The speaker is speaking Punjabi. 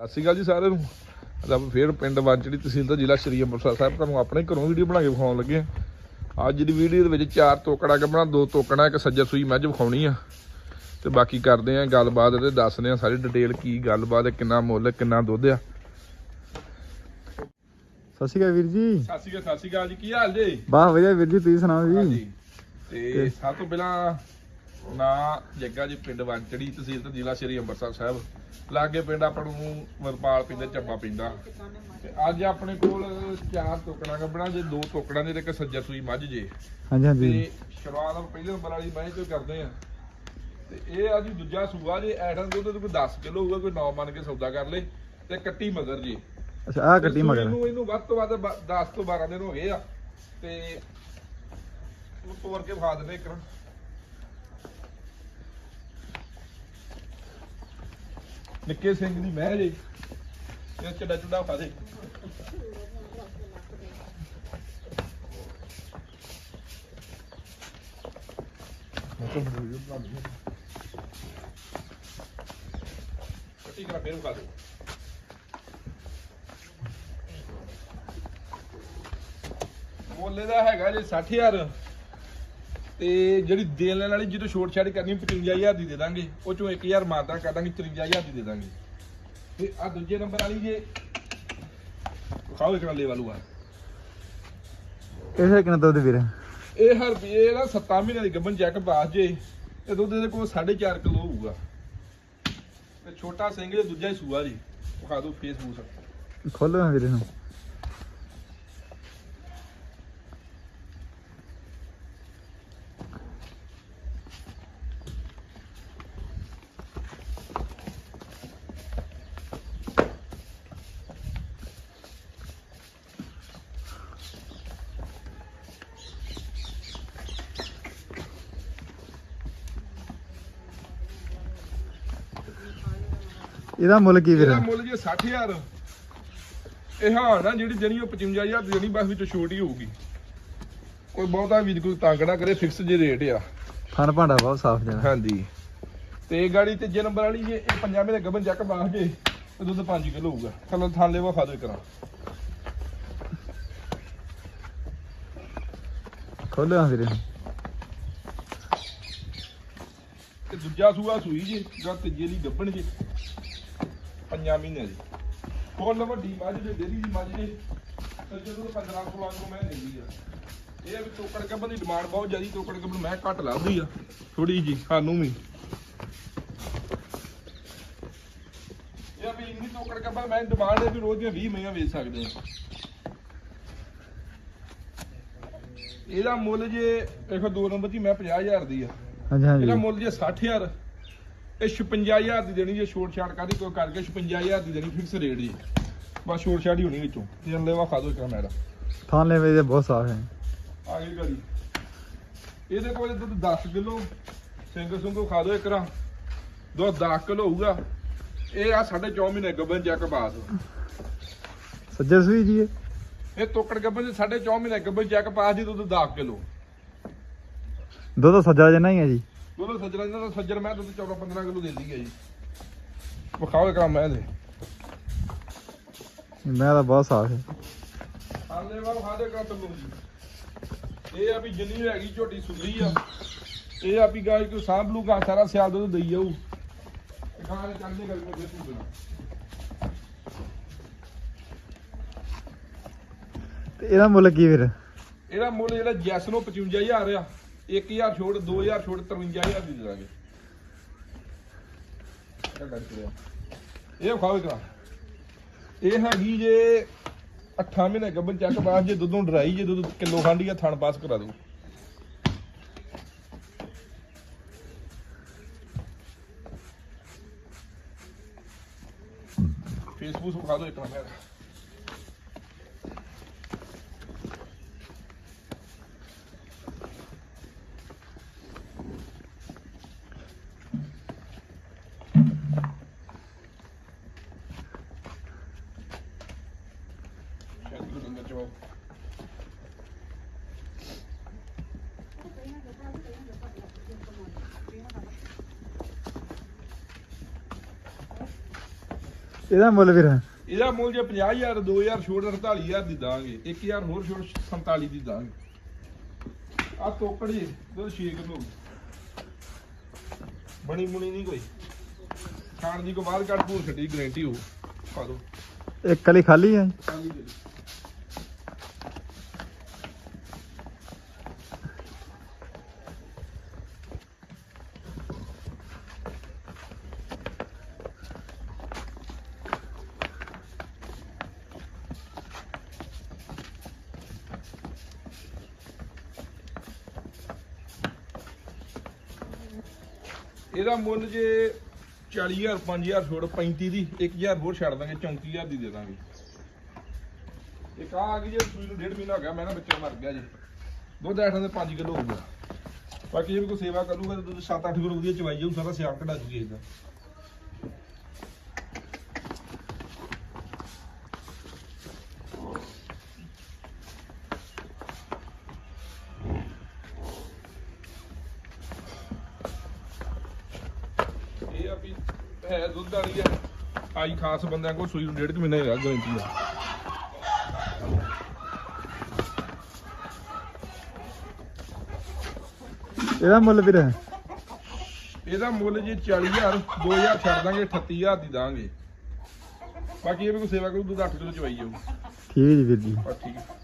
ਸਤਿ ਸ਼੍ਰੀ ਅਕਾਲ ਜੀ ਸਾਰਿਆਂ ਨੂੰ। ਅੱਜ ਆਪਾਂ ਫੇਰ ਪਿੰਡ ਵਾਂਚੜੀ ਤਹਿਸੀਲ ਦਾ ਜ਼ਿਲ੍ਹਾ ਸ਼੍ਰੀ ਅੰਮ੍ਰਿਤਸਰ ਸਾਹਿਬ ਤੁਹਾਨੂੰ ਆਪਣੇ ਘਰੋਂ ਵੀਡੀਓ ਬਣਾ ਕੇ ਵਿਖਾਉਣ ਲੱਗੇ ਹਾਂ। ਅੱਜ ਦੀ ਵੀਡੀਓ ਦੇ ਵਿੱਚ ਚਾਰ ਤੋਕੜਾ ਗੱਬਣਾ ਦੋ ਤੋਕੜਾ ਇੱਕ ਸੱਜਰ ਸੂਈ ਮੱਝ ਵਿਖਾਉਣੀ ਆ। ਤੇ ਬਾਕੀ ਕਰਦੇ ਆ ਗੱਲਬਾਤ ਤੇ ਦੱਸਦੇ ਆ ਸਾਰੀ ਡਿਟੇਲ ਕੀ ਗੱਲਬਾਤ ਹੈ ਕਿੰਨਾ ਮੁੱਲ ਕਿੰਨਾ ਦੁੱਧ ਆ। ਸਤਿ ਸ਼੍ਰੀ ਅਕਾਲ ਵੀਰ ਜੀ। ਸਤਿ ਸ਼੍ਰੀ ਅਕਾਲ ਸਤਿ ਸ਼੍ਰੀ ਅਕਾਲ ਜੀ ਕੀ ਹਾਲ ਜੀ? ਵਾਹ ਵਧੀਆ ਵੀਰ ਜੀ ਤੁਸੀਂ ਸੁਣਾਓ ਜੀ? ਤੇ ਸਭ ਤੋਂ ਪਹਿਲਾਂ ਨਾ ਜੱਗਾ ਜੀ ਪਿੰਡ ਵਾਂਚੜੀ ਤਹਿਸੀਲ ਤੇ ਜ਼ਿਲ੍ਹਾ ਸ਼੍ਰੀ ਅੰਮ੍ਰਿਤਸਰ ਸਾਹਿਬ। ਲਾਗੇ ਪਿੰਡ ਆਪਾਂ ਨੂੰ ਵਰਪਾਲ ਪੈਂਦਾ ਚੱਬਾ ਪੈਂਦਾ ਤੇ ਅੱਜ ਆਪਣੇ ਕੋਲ ਚਾਰ ਟੋਕੜਾਂ ਗੱਬਣਾ ਜੇ ਦੋ ਟੋਕੜਾਂ ਦੇ ਤੇ ਇੱਕ ਸੱਜਰ ਸੂਈ ਮੱਝ ਜੇ। ਹਾਂਜੀ ਹਾਂਜੀ। ਤੇ ਸ਼ੁਰੂਆਤ ਆਪਾਂ ਪਹਿਲੇ ਨੰਬਰ ਵਾਲੀ ਮੱਝ ਤੋਂ ਕਰਦੇ ਆ ਤੇ ਇਹ ਆ ਜੀ ਦੂਜਾ ਸੂਆ ਜੇ ਐਡਨ ਦੁੱਧ ਤੇ ਕੋਈ 10 ਕਿਲੋ ਹੋਊਗਾ ਕੋਈ 9 ਮੰਨ ਕੇ ਸੌਦਾ ਕਰ ਲੇ। ਤੇ ਕੱਟੀ ਮਗਰ ਜੀ। ਅੱਛਾ ਆਹ ਗੱਡੀ ਮਗਰ। ਇਹਨੂੰ ਇਹਨੂੰ ਵੱਧ ਤੋਂ ਵੱਧ 10 ਤੋਂ 12 ਦਿਨ ਹੋ ਗਏ ਆ। ਤੇ ਉਹ ਤੋੜ ਕੇ ਖਾ ਦਿੰਦੇ ਇੱਕ ਨਾ ਨਿੱਕੇ ਸਿੰਘ ਦੀ ਮਹਿ ਜੇ ਇਹ ਚੱਡਾ ਚੁੱਡਾ ਖਾ ਦੇ ਕੱਟੀ ਕਰਾ ਫੇਰ ਖਾ ਦੇ ਮੁੱਲ ਦਾ ਹੈਗਾ ਜੀ 60000 ਤੇ ਜਿਹੜੀ ਦੇਣ ਲੈਣ ਵਾਲੀ ਜਦੋਂ ਛੋਟ ਛਾੜ ਕਰਨੀ 55000 ਦੀ ਦੇ ਦਾਂਗੇ। ਉਹ ਚੋਂ 1000 ਮਾਰਦਾ ਕਰ ਦਾਂਗੇ 54000 ਦੀ ਦੇ ਦਾਂਗੇ। ਤੇ ਆ ਦੂਜੇ ਨੰਬਰ ਵਾਲੀ ਜੇ ਖਾਓ ਇੱਕ ਲੈ ਵਾਲੂ ਆ ਇਹ ਕਿੰਨਾ ਦੁੱਧ ਵੀਰ? ਇਹ ਹਰ ਰੁਪਏ ਦਾ 7 ਮਹੀਨੇ ਦੀ ਗੱਬਨ ਚੈੱਕ ਬਾਸ ਜੇ ਤੇ ਦੁੱਧ ਦੇ ਕੋਲ 4.5 ਕਿਲੋ ਹੋਊਗਾ। ਤੇ ਛੋਟਾ ਸਿੰਘ ਜੇ ਦੂਜਾ ਹੀ ਸੂਆ ਜੀ। ਵਿਖਾ ਦਿਓ ਫੇਸਬੁੱਕ ਖੋਲੋ ਵੀਰ ਨੂੰ ਇਹਦਾ ਮੁੱਲ ਕੀ ਵੀਰ? ਇਹਦਾ ਮੁੱਲ ਜੀ 60000 ਇਹ ਹਾਂ ਨਾ ਜਿਹੜੀ ਜਣੀ ਉਹ 55000 ਦੀ ਜਣੀ ਬਸ ਵਿੱਚ ਛੋਟ ਹੀ ਹੋਊਗੀ। ਕੋਈ ਬਹੁਤਾ ਵੀਰ ਕੋਈ ਤੰਗ ਨਾ ਕਰੇ ਫਿਕਸ ਜੇ ਰੇਟ ਆ। ਫਨ ਭਾਂਡਾ ਬਹੁਤ ਸਾਫ਼ ਜਣਾ ਹਾਂਜੀ। ਤੇ ਇਹ ਗਾੜੀ ਤੇ ਜੇ ਨੰਬਰ ਵਾਲੀ ਜੇ ਇਹ ਪੰਜਾਬੀ ਦੇ ਗੱਬਨ ਚੱਕ ਬਾਹ ਜੇ ਤੇ ਦੁੱਧ 5 ਕਿਲੋ ਹੋਊਗਾ। ਥੱਲੇ ਥਾਲੇ ਵਾ ਦੇ ਕਰਾਂ ਖੋਲੋ ਵੀਰ। ਤੇ ਦੂਜਾ ਸੂਆ ਸੂਈ ਜੇ ਜਿਹੜਾ ਤੀਜੇ ਲਈ ਗੱਬਣ ਜੇ। ਪੰਜਾਂ ਮਹੀਨੇ ਦੀ। ਫੁੱਲ ਵੱਡੀ ਮੱਝ ਦੇ ਡੇਰੀ ਦੀ ਮੱਝ ਤੇ ਜਦੋਂ 15 16 ਨੂੰ ਮੈਂ ਦਿੰਦੀ ਆ। ਇਹ ਵੀ ਟੋਕੜ ਗੱਬਣ ਦੀ ਡਿਮਾਂਡ ਬਹੁਤ ਜ਼ਿਆਦੀ ਟੋਕੜ ਗੱਬਣ ਮੈਂ ਘੱਟ ਲੱਭਦੀ ਆ ਥੋੜੀ ਜੀ ਸਾਨੂੰ ਵੀ। ਇਹ ਵੀ ਇੰਨੀ ਟੋਕੜ ਗੱਬਣ ਮੈਂ ਡਿਮਾਂਡ ਹੈ ਵੀ ਰੋਜ਼ ਦੀਆਂ 20 ਮਈਆਂ ਵੇਚ ਸਕਦੇ ਆ। ਇਹਦਾ ਮੁੱਲ ਜੇ ਦੇਖੋ ਦੋ ਨੰਬਰ ਦੀ ਮੈਂ 50000 ਦੀ ਆ। ਹਾਂਜੀ ਹਾਂਜੀ। ਇਹਦਾ ਮੁੱਲ ਜੇ 60000 ਇਹ 56000 ਦੀ ਦੇਣੀ ਜੇ ਛੋਟ ਛਾੜ ਕਾਦੀ ਕੋਈ ਕਰਕੇ 56000 ਦੀ ਦੇਣੀ ਫਿਕਸ ਰੇਟ ਜੀ। ਬਸ ਛੋਟ ਛਾੜ ਹੀ ਹੋਣੀ ਵਿੱਚੋਂ। ਤੇ ਵਾ ਖਾ ਦੋ ਇੱਕ ਮੈਡਾ ਥਾਂ ਲੈ ਵੇ ਬਹੁਤ ਸਾਫ਼ ਹੈ। ਆ ਗਈ ਗਾੜੀ। ਇਹਦੇ ਕੋਲ ਦੁੱਧ 10 ਕਿਲੋ ਸਿੰਘ ਸੁੰਗੋ ਖਾ ਦੋ ਇੱਕ ਰਾਂ ਦੁੱਧ 10 ਕਿਲੋ ਹੋਊਗਾ। ਇਹ ਆ 4.5 ਮਹੀਨੇ ਗੱਬਨ ਚੈੱਕ ਬਾਅਦ ਸੱਜਰ ਸੂਈ ਜੀ ਇਹ? ਤੋਕੜ ਗੱਬਨ ਚ 4.5 ਮਹੀਨੇ ਗੱਬਨ ਚੈੱਕ ਪਾਸ ਦੀ ਦੁੱਧ 10 ਕਿਲੋ। ਦੁੱਧ ਸੱਜਾ ਜਨਾ ਹੀ ਹੈ ਜੀ। ਦੁੱਧ ਸੱਜਣਾ ਦਾ ਸੱਜਰ ਮੈਂ ਦੁੱਧ 14 15 ਕਿਲੋ ਦੇ ਦਈਏ ਜੀ। ਵਿਖਾਓ ਇੱਕ ਮੈਂ ਇਹਦੇ। ਮੈਂ ਤਾਂ ਬਹੁਤ ਸਾਫ਼ ਹੈ। ਆਲੇ ਵਾ ਖਾ ਦੇ ਕਰ ਤੈਨੂੰ ਜੀ। ਇਹ ਆ ਵੀ ਜਿੰਨੀ ਹੈਗੀ ਝੋਟੀ ਸੁਧਰੀ ਆ। ਇਹ ਆ ਵੀ ਗਾਇ ਕੋ ਸਾਂਭ ਲੂਗਾ ਸਾਰਾ ਸਿਆਲ ਦੁੱਧ ਦਈ ਜਾਊ। ਤੇ ਖਾ ਲੈ ਚੱਲਦੇ ਗੱਲ ਕੋ ਤੂੰ ਬਣਾ। ਤੇ ਇਹਦਾ ਮੁੱਲ ਕੀ ਵੀਰ? ਇਹਦਾ ਮੁੱਲ ਜਿਹੜਾ ਜੈਸ ਨੂੰ 55000 ਆ। 1000 ਛੋੜ 2000 ਛੋੜ 53000 ਦੀ ਦੇ ਦਾਂਗੇ। ਇਹ ਖਾਓ ਕਰਾ ਇਹ ਹੈਗੀ ਜੇ 8 ਮਹੀਨੇ ਗੱਬਨ ਚੱਕ ਬਾਅਦ ਜੇ ਦੁੱਧੋਂ ਡਰਾਈ, ਜੇ ਦੁੱਧ ਕਿਲੋ ਖਾਂਡੀ ਆ, ਥਣ ਪਾਸ ਕਰਾ ਦੂ ਫੇਸਬੁੱਕ ਵਿਖਾ ਦਿਓ ਇੱਕ ਨੰਬਰ ਸ਼ਾਇਦ ਕੋਈ ਨੰਬਰ ਚਵਾਓ ਇਹਦਾ ਮੁੱਲ ਵੀਰ? ਇਹਦਾ ਮੁੱਲ ਜੇ 50000 2000 ਛੋੜ 48000 ਦੀ ਦਾਂਗੇ। 1000 ਹੋਰ ਛੋੜ 47 ਦੀ ਦਾਂਗੇ। ਆ ਤੋਕੜੀ ਦੁੱਧ 6 ਕਿਲੋ। ਬਣੀ ਮੁਣੀ ਨਹੀਂ ਕੋਈ। ਖਾਣ ਦੀ ਕੋ ਬਾਹਰ ਕੱਢ ਪੂਰ ਛੱਡੀ ਗਰੰਟੀ ਹੋ। ਪਾ ਦੋ ਇੱਕ ਕਲੀ ਖਾਲੀ ਹੈ ਖਾਲੀ ਦੇ ਇਹਦਾ ਮੁੱਲ ਜੇ 40000 5000 ਛੋੜ 35 ਦੀ 1000 ਹੋਰ ਛੱਡ ਦਾਂਗੇ 34000 ਦੀ ਦੇ ਦਾਂਗੇ। ਇੱਕ ਆ ਗਈ ਜੇ ਸੂਈ ਨੂੰ ਡੇਢ ਮਹੀਨਾ ਹੋ ਗਿਆ, ਮੈਂ ਨਾ ਬੱਚਾ ਮਰ ਗਿਆ ਜੀ। ਦੁੱਧ ਐਠਾਂ ਦੇ 5 ਕਿਲੋ ਹੋ ਗਿਆ। ਬਾਕੀ ਜੇ ਕੋਈ ਸੇਵਾ ਕਰੂਗਾ ਤਾਂ ਦੁੱਧ 7-8 ਕਿਲੋ ਵਧੀਆ ਚਵਾਈ ਜਾਊ, ਸਾਰਾ ਸਿਆਲ ਕਢਾ ਜੂਗੀ ਇਹਦਾ ਇਹ ਆ ਵੀ ਹੈ ਦੁੱਧ ਵਾਲੀ ਆ ਆਈ ਖਾਸ ਬੰਦਿਆਂ ਕੋਲ ਸੂਈ ਨੂੰ ਡੇਢ ਕੁ ਮਹੀਨਾ ਹੀ ਗਾਰੰਟੀ ਆ। ਇਹਦਾ ਮੁੱਲ ਵੀਰ? ਇਹਦਾ ਮੁੱਲ ਜੇ 40000 2000 ਛੱਡ ਦਾਂਗੇ 38000 ਦੀ ਦਾਂਗੇ। ਬਾਕੀ ਇਹ ਵੀ ਕੋਈ ਸੇਵਾ ਕਰੂ ਦੁੱਧ 8 ਕਿਲੋ ਚਵਾਈ ਜਾਊ। ਠੀਕ ਜੀ ਵੀਰ ਜੀ। ਬਸ ਠੀਕ ਹੈ।